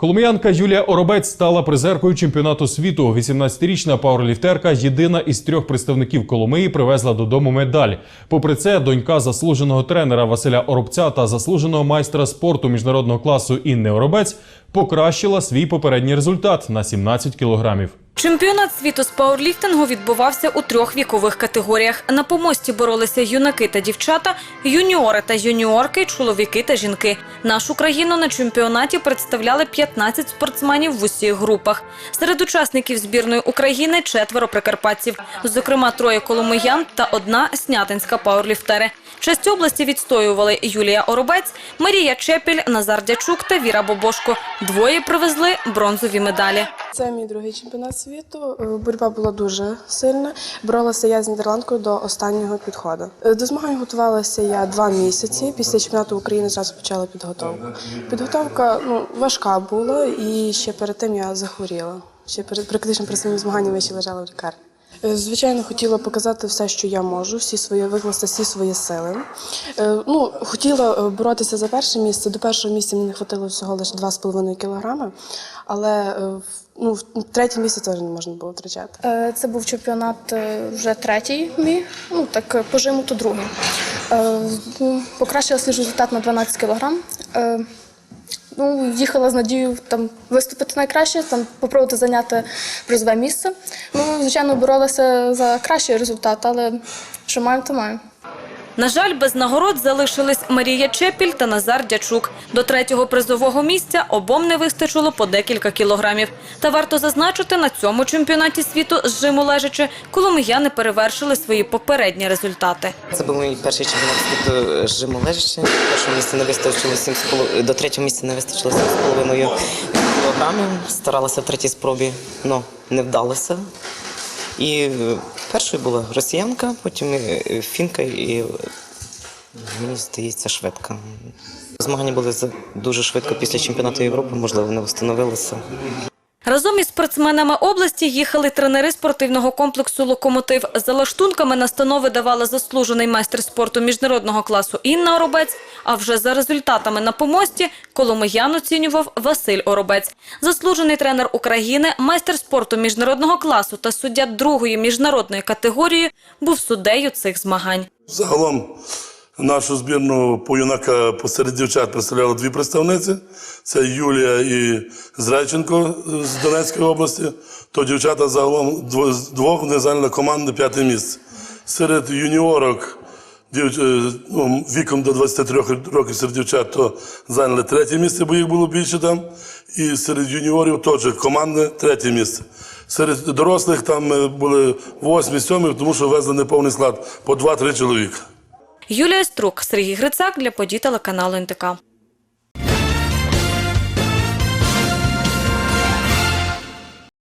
Коломиянка Юлія Оробець стала призеркою чемпіонату світу. 18-річна пауерліфтерка єдина із трьох представників Коломиї привезла додому медаль. Попри це, донька заслуженого тренера Василя Оробця та заслуженого майстра спорту міжнародного класу Інни Оробець покращила свій попередній результат на 17 кілограмів. Чемпіонат світу з пауерліфтингу відбувався у трьох вікових категоріях. На помості боролися юнаки та дівчата, юніори та юніорки, чоловіки та жінки. Нашу країну на чемпіонаті представляли 15 спортсменів в усіх групах. Серед учасників збірної України четверо прикарпатців, зокрема троє коломиян та одна снятинська пауерліфтери. Честь області відстоювали Юлія Оробець, Марія Чепіль, Назар Дячук та Віра Бобошко. Двоє привезли бронзові медалі. Це мій другий чемпіонат світу. Е, Боротьба була дуже сильна. Боролася я з нідерландкою до останнього підходу. Е, До змагань готувалася я два місяці. Після чемпіонату України зразу почала підготовку. Підготовка ну, важка була, і ще перед тим я захворіла. Ще перед практично перед самим змаганнями ще лежала в лікарні. Е, Звичайно, хотіла показати все, що я можу, всі свої викласти, всі свої сили. Е, Ну, хотіла е, боротися за перше місце. До першого місця мені не хватило всього лише 2,5 кілограми, але ну, в третє місце теж не можна було втрачати. Це був чемпіонат вже третій мій, ну так по жиму то другий. Покращила свій результат на 12 кілограм. Ну, їхала з надією там виступити найкраще, там попробувати зайняти призове місце. Ну, звичайно, боролася за кращий результат, але що маємо, то маємо. На жаль, без нагород залишились Марія Чепіль та Назар Дячук. До третього призового місця обом не вистачило по декілька кілограмів. Та варто зазначити, на цьому чемпіонаті світу з жиму лежачи коломияни перевершили свої попередні результати. Це був мій перший чемпіонат світу з жиму лежачи. Першого місця не вистачило 7,5, до третього місця не вистачило 7,5 кілограмів. Старалася в третій спробі, але не вдалося. І е, першою була росіянка, потім е, фінка і мені здається шведка. Змагання були дуже швидко після чемпіонату Європи, можливо, не встановилися. Разом із спортсменами області їхали тренери спортивного комплексу «Локомотив». За лаштунками настанови давала заслужений майстер спорту міжнародного класу Інна Оробець, а вже за результатами на помості Коломиян оцінював Василь Оробець. Заслужений тренер України, майстер спорту міжнародного класу та суддя другої міжнародної категорії був суддею цих змагань. Загалом нашу збірну по юнака посеред дівчат представляли дві представниці. Це Юлія і Зрайченко з Донецької області. То дівчата загалом з двох вони зайняли команди п'яте місце. Серед юніорок дів- е, ну, віком до 23 років серед дівчат то зайняли третє місце, бо їх було більше там. І серед юніорів теж команди третє місце. Серед дорослих там е, були восьмі, сьомі, тому що везли неповний склад по 2-3 чоловіка. Юлія Струк, Сергій Грицак для подій телеканалу НТК.